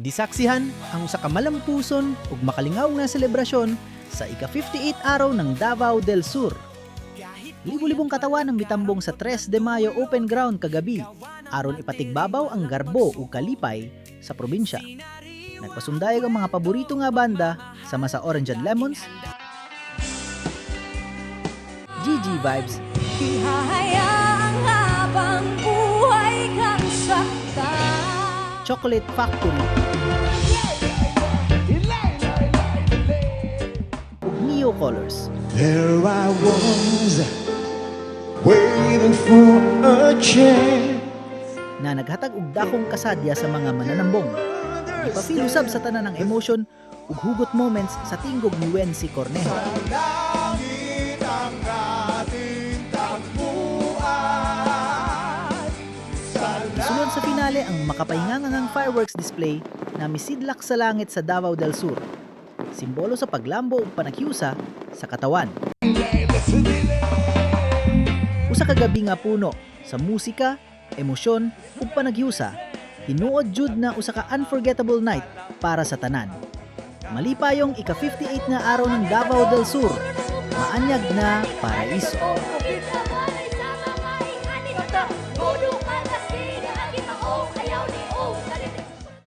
Disaksihan ang usa ka malampuson ug makalingaw nga selebrasyon sa ika-58 araw ng Davao del Sur. Libo-libong katawan ang mitambong sa 3 de Mayo Open Ground kagabi aron ipatigbabaw ang garbo ug kalipay sa probinsya. Nagpasundayag ang mga paborito nga banda sama sa Orange and Lemons, GG Vibes, Ihahayaang Chocolate Factory, Neo Colors. There I was, waiting for a chance. na naghatag og dakong kasadya sa mga mananambong. Ipapilusab sa tanan ng emosyon ug hugot moments sa tinggog ni Wency Cornejo. Sa finale ang makapahingangang fireworks display na misidlak sa langit sa Davao del Sur. Simbolo sa paglambo ug panakyusa sa katawan. Usa ka gabi nga puno sa musika, emosyon ug panaghiusa. Tinuod jud na usa ka unforgettable night para sa tanan. Malipayong ika-58 na araw ng Davao del Sur. Maanyag na paraiso. 还有你。